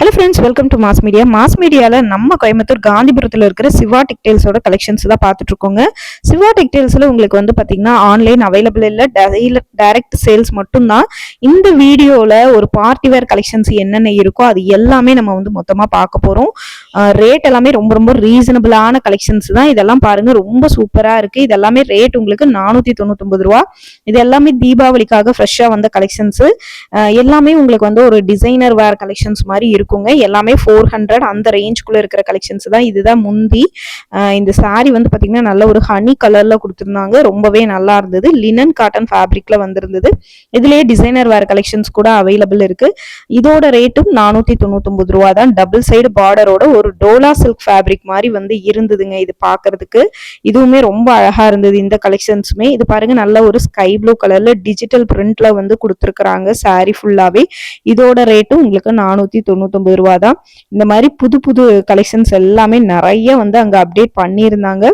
Hello friends welcome to Mass Media Mass மீடியாவில் நம்ம கோயம்புத்தூர் காந்திபுரத்தில் இருக்கிற சிவா டெக்டைல்ஸோட கலெக்ஷன்ஸ் தான் பார்த்துட்ருக்கோங்க சிவா டெக்டைல்ஸில் உங்களுக்கு வந்து பார்த்தீங்கன்னா ஆன்லைன் அவைலபிள் இல்லை டைரக்ட் சேல்ஸ் மட்டும்தான். இந்த வீடியோவில் ஒரு பார்ட்டி வேர் கலெக்ஷன்ஸ் என்னென்ன இருக்கோ அது எல்லாமே நம்ம வந்து மொத்தமாக பார்க்க போகிறோம் ரேட் எல்லாமே ரொம்ப ரொம்ப ரீசனபிளான கலெக்ஷன்ஸ் தான். இதெல்லாம் பாருங்கள் ரொம்ப சூப்பராக இருக்குது இது எல்லாமே ரேட் உங்களுக்கு நானூற்றி தொண்ணூத்தொம்பது ரூபா. இது எல்லாமே தீபாவளிக்காக ஃப்ரெஷ்ஷாக வந்த கலெக்ஷன்ஸு எல்லாமே உங்களுக்கு வந்து ஒரு டிசைனர் வேர் கலெக்ஷன்ஸ் மாதிரி இருக்கும். இருக்குங்க. எல்லாமே ஃபோர் ஹண்ட்ரட் அந்த ரேஞ்சுக்குள்ளே இருக்கிற கலெக்ஷன்ஸ் தான். இதுதான் முந்தி. இந்த சாரீ வந்து பார்த்தீங்கன்னா நல்ல ஒரு ஹனி கலரில் கொடுத்துருந்தாங்க. ரொம்பவே நல்லா இருந்தது. லினன் காட்டன் ஃபேப்ரிக்ல வந்திருந்தது. இதுலேயே டிசைனர் வேறு கலெக்ஷன்ஸ் கூட அவைலபிள் இருக்கு. இதோட ரேட்டும் நானூற்றி தொண்ணூத்தொன்பது ரூபா தான். டபுள் சைடு பார்டரோட ஒரு டோலா சில்க் ஃபேப்ரிக் மாதிரி வந்து இருந்ததுங்க இது பார்க்கறதுக்கு இதுவுமே ரொம்ப அழகாக இருந்தது இந்த கலெக்ஷன்ஸுமே இது பாருங்க நல்ல ஒரு ஸ்கை ப்ளூ கலரில் டிஜிட்டல் பிரிண்ட்டில் வந்து கொடுத்துருக்குறாங்க சாரீ ஃபுல்லாகவே இதோட ரேட்டும் உங்களுக்கு தொண்ணூற்றி நூற்றம்பது ரூபா தான் இந்த மாதிரி புது புது கலெக்ஷன்ஸ் எல்லாமே நிறைய வந்து அங்கே அப்டேட் பண்ணியிருந்தாங்க.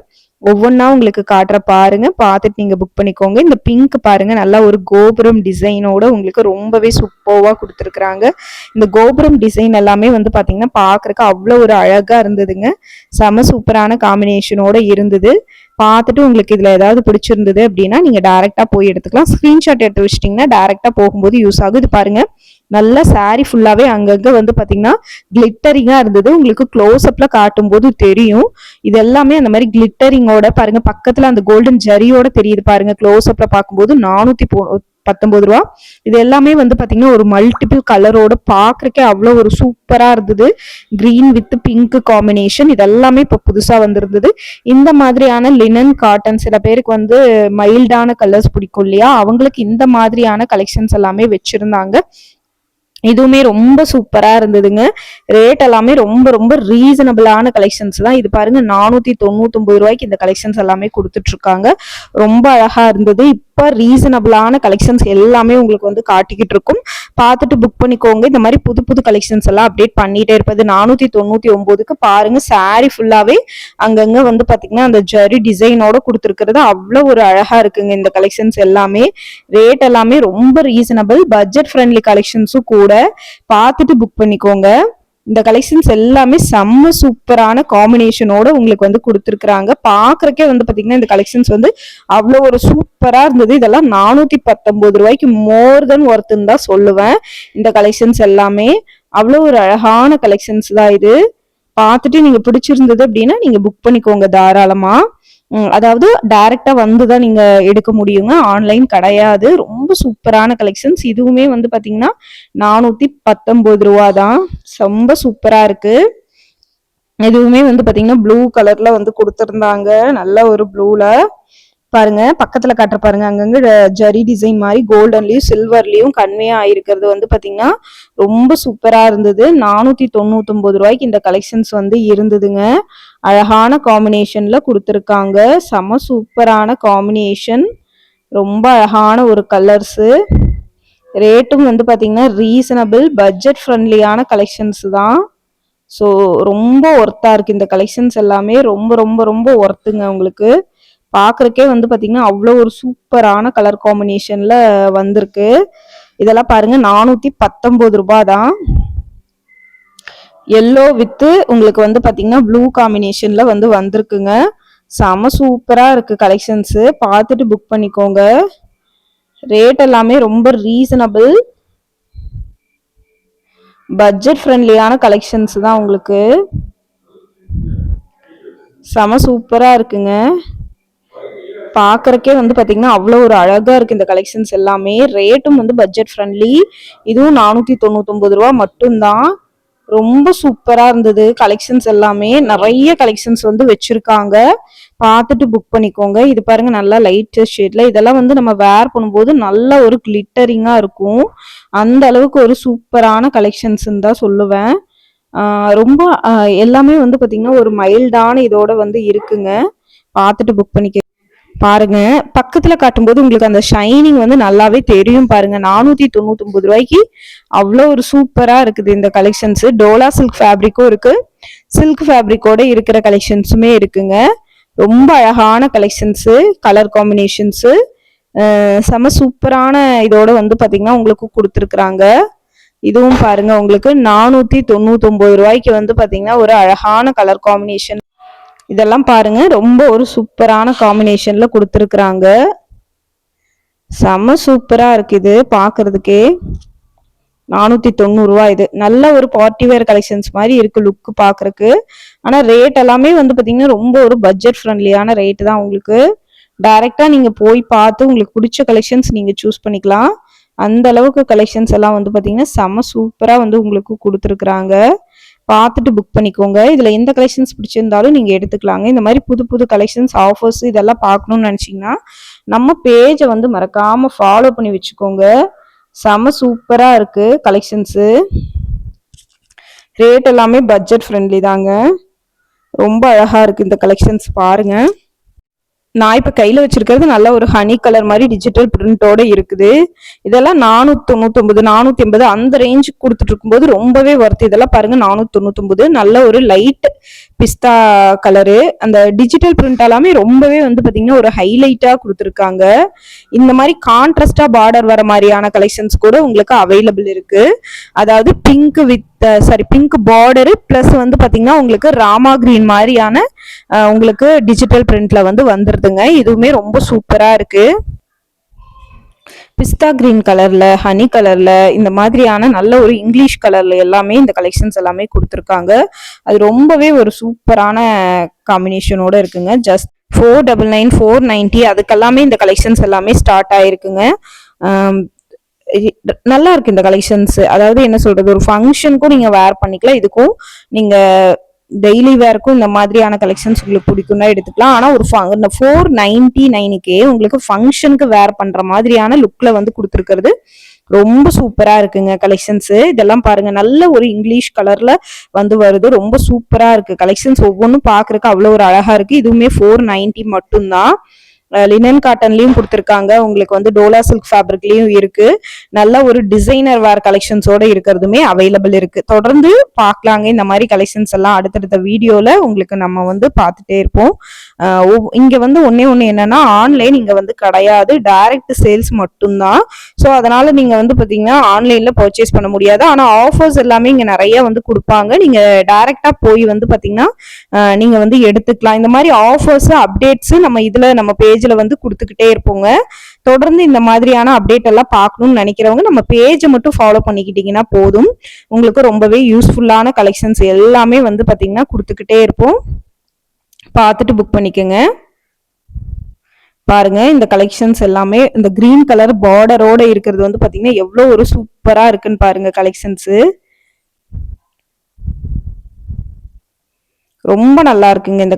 ஒவ்வொன்றா உங்களுக்கு காட்டுற பாருங்க. பார்த்துட்டு நீங்கள் புக் பண்ணிக்கோங்க. இந்த பிங்க் பாருங்க. நல்லா ஒரு கோபுரம் டிசைனோட உங்களுக்கு ரொம்பவே சூப்பர்வாக கொடுத்துருக்குறாங்க. இந்த கோபுரம் டிசைன் எல்லாமே வந்து பார்த்தீங்கன்னா பார்க்குறக்கு அவ்வளோ ஒரு அழகாக இருந்ததுங்க. செம சூப்பரான காம்பினேஷனோட இருந்தது. பார்த்துட்டு உங்களுக்கு இதில் ஏதாவது பிடிச்சிருந்தது அப்படின்னா நீங்கள் டேரெக்டாக போய் எடுத்துக்கலாம். ஸ்க்ரீன்ஷாட் எடுத்து வச்சிட்டிங்கன்னா டேரெக்டாக போகும்போது யூஸ் ஆகும். இது பாருங்கள் நல்லா சாரி ஃபுல்லாகவே அங்கங்கே வந்து பார்த்தீங்கன்னா கிளிட்டரிங்காக இருந்தது. உங்களுக்கு க்ளோஸ் அப்பில் காட்டும்போது தெரியும். இது எல்லாமே அந்த மாதிரி கிளிட்டரிங்கோட பாருங்க. பக்கத்தில் அந்த கோல்டன் ஜரியோட தெரியுது பாருங்க. க்ளோஸ் அப்பில் பார்க்கும்போது நானூற்றி போ ரூபா. இது எல்லாமே வந்து பார்த்தீங்கன்னா ஒரு மல்டிபிள் கலரோட பார்க்குறக்கே அவ்வளோ ஒரு சூப்பராக இருந்தது. க்ரீன் வித் பிங்க் காம்பினேஷன் இதெல்லாமே இப்போ புதுசாக வந்திருந்தது. இந்த மாதிரியான லினன் காட்டன் சில பேருக்கு வந்து மைல்டான கலர்ஸ் பிடிக்கும் இல்லையா? அவங்களுக்கு இந்த மாதிரியான கலெக்ஷன்ஸ் எல்லாமே வச்சுருந்தாங்க. இதுவுமே ரொம்ப சூப்பராக இருந்ததுங்க. ரேட் எல்லாமே ரொம்ப ரொம்ப ரீசனபிளான கலெக்ஷன்ஸ் தான். இது பாருங்க நானூற்றி தொண்ணூத்தொம்பது ரூபாய்க்கு இந்த கலெக்ஷன்ஸ் எல்லாமே கொடுத்துட்ருக்காங்க. ரொம்ப அழகாக இருந்தது. இப்போ ரீசனபிளான கலெக்ஷன்ஸ் எல்லாமே உங்களுக்கு வந்து காட்டிக்கிட்டு இருக்கும் பார்த்துட்டு புக் பண்ணிக்கோங்க. இந்த மாதிரி புது புது கலெக்ஷன்ஸ் எல்லாம் அப்டேட் பண்ணிகிட்டே இருப்பது நானூற்றி தொண்ணூற்றி ஒம்போதுக்கு பாருங்கள் சாரீ ஃபுல்லாவே அங்கங்கே வந்து பார்த்திங்கன்னா அந்த ஜரி டிசைனோட கொடுத்துருக்கிறது. அவ்வளோ ஒரு அழகாக இருக்குங்க இந்த கலெக்ஷன்ஸ் எல்லாமே. ரேட் எல்லாமே ரொம்ப ரீசனபிள் பட்ஜெட் ஃப்ரெண்ட்லி கலெக்ஷன்ஸும் கூட பார்த்துட்டு புக் பண்ணிக்கோங்க. இந்த கலெக்ஷன்ஸ் எல்லாமே செம்ம சூப்பரான காம்பினேஷனோட உங்களுக்கு வந்து கொடுத்துருக்குறாங்க. பார்க்குறக்கே வந்து பார்த்தீங்கன்னா இந்த கலெக்ஷன்ஸ் வந்து அவ்வளோ ஒரு சூப்பராக இருந்தது. இதெல்லாம் நானூற்றி பத்தொன்பது ரூபாய்க்கு மோர் தென் ஒர்த்துன்னு தான் சொல்லுவேன். இந்த கலெக்ஷன்ஸ் எல்லாமே அவ்வளோ ஒரு அழகான கலெக்ஷன்ஸ் தான் இது. பார்த்துட்டு நீங்கள் பிடிச்சிருந்தது அப்படின்னா நீங்கள் புக் பண்ணிக்கோங்க தாராளமாக அதாவது டைரக்டா வந்து தான் நீங்க எடுக்க முடியுங்க. ஆன்லைன் கிடையாது. ரொம்ப சூப்பரான கலெக்ஷன்ஸ் இதுவுமே வந்து பாத்தீங்கன்னா நானூத்தி பத்தொன்பது ரூபா தான் ரொம்ப சூப்பரா இருக்கு. இதுவுமே வந்து பாத்தீங்கன்னா ப்ளூ கலர்ல வந்து கொடுத்துருந்தாங்க. நல்ல ஒரு ப்ளூல பாருங்க பக்கத்துல காட்டுற பாருங்க அங்கங்க ஜரி டிசைன் மாதிரி கோல்டன்லயும் சில்வர்லயும் கன்வே ஆயிருக்கிறது வந்து பாத்தீங்கன்னா ரொம்ப சூப்பரா இருந்தது. நானூத்தி தொண்ணூத்தி ஒன்பது ரூபாய்க்கு இந்த கலெக்ஷன்ஸ் வந்து இருந்ததுங்க. அழகான காம்பினேஷன்ல கொடுத்துருக்காங்க. செம சூப்பரான காம்பினேஷன் ரொம்ப அழகான ஒரு கலர்ஸு ரேட்டும் வந்து பார்த்தீங்கன்னா ரீசனபிள் பட்ஜெட் ஃப்ரெண்ட்லியான கலெக்ஷன்ஸ் தான். ஸோ ரொம்ப ஒர்த்தாக இருக்குது இந்த கலெக்ஷன்ஸ் எல்லாமே. ரொம்ப ரொம்ப ரொம்ப ஒர்த்துங்க உங்களுக்கு. பார்க்குறக்கே வந்து பார்த்திங்கன்னா அவ்வளோ ஒரு சூப்பரான கலர் காம்பினேஷனில் வந்திருக்கு. இதெல்லாம் பாருங்க நானூற்றி பத்தொம்போது ரூபாய் தான் எல்லோ வித்து உங்களுக்கு வந்து பாத்தீங்கன்னா ப்ளூ காம்பினேஷன்ல வந்து வந்திருக்குங்க. செம சூப்பரா இருக்கு கலெக்ஷன்ஸ் பார்த்துட்டு புக் பண்ணிக்கோங்க. ரேட் எல்லாமே ரொம்ப ரீசனபிள் பட்ஜெட் ஃப்ரெண்ட்லியான கலெக்ஷன்ஸ் தான் உங்களுக்கு. செம சூப்பரா இருக்குங்க. பார்க்கறக்கே வந்து பார்த்தீங்கன்னா அவ்வளோ ஒரு அழகாக இருக்குது இந்த கலெக்ஷன்ஸ் எல்லாமே. ரேட்டும் வந்து பட்ஜெட் ஃப்ரெண்ட்லி இதுவும் நானூற்றி தொண்ணூத்தொம்பது ரூபா மட்டும்தான். ரொம்ப சூப்பராக இருந்தது கலெக்ஷன்ஸ் எல்லாமே. நிறைய கலெக்ஷன்ஸ் வந்து வச்சுருக்காங்க. பார்த்துட்டு புக் பண்ணிக்கோங்க. இது பாருங்கள் நல்லா லைட் ஷேடில் இதெல்லாம் வந்து நம்ம வேர் பண்ணும்போது நல்ல ஒரு கிளிட்டரிங்காக இருக்கும். அந்த அளவுக்கு ஒரு சூப்பரான கலெக்ஷன்ஸ்ன்னு தான் சொல்லுவேன். ரொம்ப எல்லாமே வந்து பார்த்திங்கன்னா ஒரு மைல்டான இதோட வந்து இருக்குங்க. பார்த்துட்டு புக் பண்ணிக்க பாருங்க. பக்கத்துல காட்டும்போது உங்களுக்கு அந்த ஷைனிங் வந்து நல்லாவே தெரியும் பாருங்க. நானூத்தி தொண்ணூத்தி ஒன்பது ரூபாய்க்கு அவ்வளோ ஒரு சூப்பரா இருக்குது இந்த கலெக்ஷன்ஸ் டோலா சில்க் ஃபேப்ரிக்கும் இருக்கு. சில்க் ஃபேப்ரிக்கோட இருக்கிற கலெக்ஷன்ஸுமே இருக்குங்க. ரொம்ப அழகான கலெக்ஷன்ஸு கலர் காம்பினேஷன்ஸு செம சூப்பரான இதோட வந்து பார்த்தீங்கன்னா உங்களுக்கு கொடுத்துருக்குறாங்க. இதுவும் பாருங்க உங்களுக்கு நானூத்தி தொண்ணூத்தி ஒன்பது ரூபாய்க்கு வந்து பாத்தீங்கன்னா ஒரு அழகான கலர் காம்பினேஷன் இதெல்லாம் பாருங்க ரொம்ப ஒரு சூப்பரான காம்பினேஷன்ல கொடுத்துருக்குறாங்க. செம சூப்பரா இருக்கு இது பாக்குறதுக்கே. நானூத்தி தொண்ணூறு இது. நல்ல ஒரு பார்ட்டி வேர் கலெக்ஷன்ஸ் மாதிரி இருக்கு லுக் பாக்குறதுக்கு. ஆனா ரேட் எல்லாமே வந்து பாத்தீங்கன்னா ரொம்ப ஒரு பட்ஜெட் ஃப்ரெண்ட்லியான ரேட் தான் உங்களுக்கு. டைரக்டா நீங்க போய் பார்த்து உங்களுக்கு பிடிச்ச கலெக்ஷன்ஸ் நீங்க சூஸ் பண்ணிக்கலாம். அந்த அளவுக்கு கலெக்ஷன்ஸ் எல்லாம் வந்து பாத்தீங்கன்னா செம சூப்பரா வந்து உங்களுக்கு கொடுத்துருக்குறாங்க. பார்த்துட்டு புக் பண்ணிக்கோங்க. இதில் எந்த கலெக்ஷன்ஸ் பிடிச்சிருந்தாலும் நீங்கள் எடுத்துக்கலாங்க. இந்த மாதிரி புது புது கலெக்ஷன்ஸ் ஆஃபர்ஸ் இதெல்லாம் பார்க்கணும்னு நினச்சிங்கன்னா நம்ம பேஜை வந்து மறக்காமல் ஃபாலோ பண்ணி வச்சுக்கோங்க. செம சூப்பராக இருக்குது கலெக்ஷன்ஸு ரேட் எல்லாமே பட்ஜெட் ஃப்ரெண்ட்லி தாங்க. ரொம்ப அழகாக இருக்குது இந்த கலெக்ஷன்ஸ் பாருங்கள் நான் இப்போ கையில் வச்சிருக்கிறது நல்ல ஒரு ஹனி கலர் மாதிரி டிஜிட்டல் பிரிண்டோட இருக்குது. இதெல்லாம் நானூற்றி தொண்ணூத்தொம்பது நானூற்றி எண்பது அந்த ரேஞ்சுக்கு கொடுத்துட்டு இருக்கும்போது ரொம்பவே ஒர்த்து இதெல்லாம் பாருங்க நானூற்றி தொண்ணூத்தொம்பது நல்ல ஒரு லைட் பிஸ்தா கலரு. அந்த டிஜிட்டல் பிரிண்ட் எல்லாமே ரொம்பவே வந்து பார்த்தீங்கன்னா ஒரு ஹைலைட்டாக கொடுத்துருக்காங்க. இந்த மாதிரி கான்ட்ராஸ்டாக பார்டர் வர மாதிரியான கலெக்ஷன்ஸ் கூட உங்களுக்கு அவைலபிள் இருக்குது அதாவது pink with sari pink border plus வந்து பார்த்தீங்கன்னா உங்களுக்கு ராமா கிரீன் மாதிரியான உங்களுக்கு டிஜிட்டல் பிரிண்ட்ல வந்து வந்துடுதுங்க இதுவுமே ரொம்ப சூப்பராக இருக்குது பிஸ்தா கிரீன் கலரில் ஹனி கலரில் இந்த மாதிரியான நல்ல ஒரு இங்கிலீஷ் கலரில் எல்லாமே இந்த கலெக்ஷன்ஸ் எல்லாமே கொடுத்துருக்காங்க. அது ரொம்பவே ஒரு சூப்பரான காம்பினேஷனோட இருக்குங்க. Just four double nine four ninety அதுக்கெல்லாமே இந்த கலெக்ஷன்ஸ் எல்லாமே ஸ்டார்ட் ஆயிருக்குங்க. நல்லா இருக்கு இந்த கலெக்ஷன்ஸ் அதாவது என்ன சொல்றது? ஒரு ஃபங்க்ஷனுக்கும் நீங்க வேர் பண்ணிக்கலாம். இதுக்கும் நீங்க டெய்லி வேர்க்கும் இந்த மாதிரியான கலெக்ஷன்ஸ் உங்களுக்கு பிடிக்கும்னா எடுத்துக்கலாம். ஆனா ஒரு இந்த ஃபோர் நைன்டி நைனுக்கே உங்களுக்கு ஃபங்க்ஷனுக்கு வேர் பண்ற மாதிரியான லுக்ல வந்து கொடுத்துருக்கிறது. ரொம்ப சூப்பரா இருக்குங்க கலெக்ஷன்ஸ் இதெல்லாம் பாருங்க நல்ல ஒரு இங்கிலீஷ் கலர்ல வந்து வருது. ரொம்ப சூப்பரா இருக்கு. கலெக்ஷன்ஸ் ஒவ்வொன்றும் பாக்குறதுக்கு அவ்வளோ ஒரு அழகா இருக்கு. இதுவுமே ஃபோர் நைன்டி மட்டும்தான். லினன் காட்டன்லயும் கொடுத்துருக்காங்க. உங்களுக்கு வந்து டோலா சில்க் ஃபேப்ரிக்லயும் இருக்கு. நல்ல ஒரு டிசைனர் வேர் கலெக்ஷன்ஸோட இருக்கிறதுமே அவைலபிள் இருக்கு. தொடர்ந்து பார்க்கலாங்க இந்த மாதிரி கலெக்ஷன்ஸ் எல்லாம் அடுத்தடுத்த வீடியோல உங்களுக்கு நம்ம வந்து பார்த்துட்டே இருப்போம். இங்க வந்து ஒன்னே ஒண்ணு என்னன்னா ஆன்லைன் இங்க வந்து கிடையாது. டைரக்ட் சேல்ஸ் மட்டும்தான். ஸோ அதனால நீங்க வந்து பாத்தீங்கன்னா ஆன்லைன்ல பர்ச்சேஸ் பண்ண முடியாது. ஆனா ஆஃபர்ஸ் எல்லாமே இங்க நிறைய வந்து கொடுப்பாங்க. நீங்க டைரக்டா போய் வந்து பாத்தீங்கன்னா நீங்க வந்து எடுத்துக்கலாம். இந்த மாதிரி ஆஃபர்ஸ் அப்டேட்ஸ் நம்ம இதுல நம்ம பேஜ் பேஜில் வந்து கொடுத்துக்கிட்டே இருப்போங்க. தொடர்ந்து இந்த மாதிரியான அப்டேட் எல்லாம் பார்க்கணும்னு நினைக்கிறவங்க நம்ம பேஜை மட்டும் ஃபாலோ பண்ணிக்கிட்டீங்கன்னா போதும். உங்களுக்கு ரொம்பவே யூஸ்ஃபுல்லான கலெக்ஷன்ஸ் எல்லாமே வந்து பார்த்தீங்கன்னா கொடுத்துக்கிட்டே இருப்போம். பார்த்துட்டு புக் பண்ணிக்கோங்க. பாருங்க இந்த கலெக்ஷன்ஸ் எல்லாமே இந்த கிரீன் கலர் பார்டரோட இருக்கிறது வந்து பார்த்தீங்கன்னா எவ்வளோ ஒரு சூப்பராக இருக்குன்னு பாருங்க கலெக்ஷன்ஸு ரொம்ப நல்லா இருக்குங்க இந்த